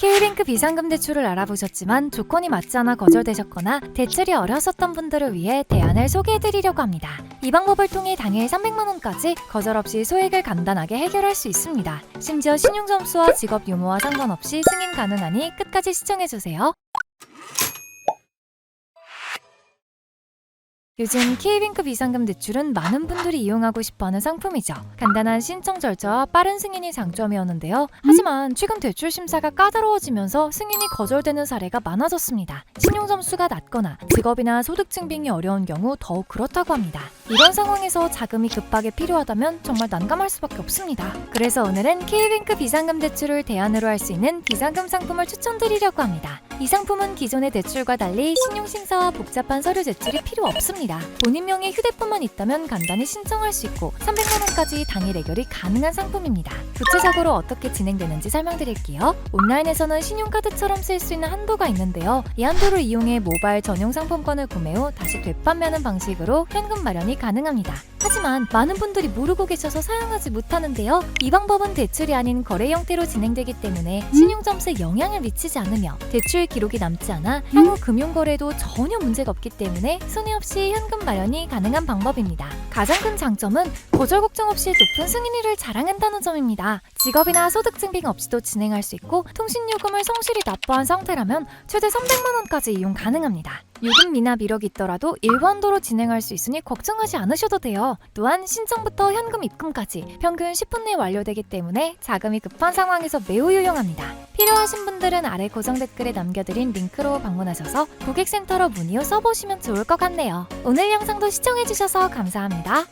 K뱅크 비상금 대출을 알아보셨지만 조건이 맞지 않아 거절되셨거나 대출이 어려웠던 분들을 위해 대안을 소개해드리려고 합니다. 이 방법을 통해 당일 300만 원까지 거절 없이 소액을 간단하게 해결할 수 있습니다. 심지어 신용 점수와 직업 유무와 상관없이 승인 가능하니 끝까지 시청해주세요. 요즘 K뱅크 비상금 대출은 많은 분들이 이용하고 싶어하는 상품이죠. 간단한 신청 절차와 빠른 승인이 장점이었는데요. 하지만 최근 대출 심사가 까다로워지면서 승인이 거절되는 사례가 많아졌습니다. 신용 점수가 낮거나 직업이나 소득 증빙이 어려운 경우 더욱 그렇다고 합니다. 이런 상황에서 자금이 급하게 필요하다면 정말 난감할 수밖에 없습니다. 그래서 오늘은 K뱅크 비상금 대출을 대안으로 할 수 있는 비상금 상품을 추천드리려고 합니다. 이 상품은 기존의 대출과 달리 신용 심사와 복잡한 서류 제출이 필요 없습니다. 본인 명의 휴대폰만 있다면 간단히 신청할 수 있고 300만 원까지 당일 해결이 가능한 상품입니다. 구체적으로 어떻게 진행되는지 설명드릴게요. 온라인에서는 신용카드처럼 쓸 수 있는 한도가 있는데요. 이 한도를 이용해 모바일 전용 상품권을 구매 후 다시 되판매하는 방식으로 현금 마련이 가능합니다. 하지만 많은 분들이 모르고 계셔서 사용하지 못하는데요. 이 방법은 대출이 아닌 거래 형태로 진행되기 때문에 신용 점수에 영향을 미치지 않으며 대출 기록이 남지 않아 향후 금융 거래도 전혀 문제가 없기 때문에 손해 없이 현금 마련이 가능한 방법입니다. 가장 큰 장점은 거절 걱정 없이 높은 승인율을 자랑한다는 점입니다. 직업이나 소득 증빙 없이도 진행할 수 있고 통신 요금을 성실히 납부한 상태라면 최대 300만 원까지 이용 가능합니다. 요금 미납 이력이 있더라도 일반도로 진행할 수 있으니 걱정하지 않으셔도 돼요. 또한 신청부터 현금 입금까지 평균 10분 내에 완료되기 때문에 자금이 급한 상황에서 매우 유용합니다. 필요하신 분들은 아래 고정 댓글에 남겨드린 링크로 방문하셔서 고객센터로 문의 후 써보시면 좋을 것 같네요. 오늘 영상도 시청해주셔서 감사합니다.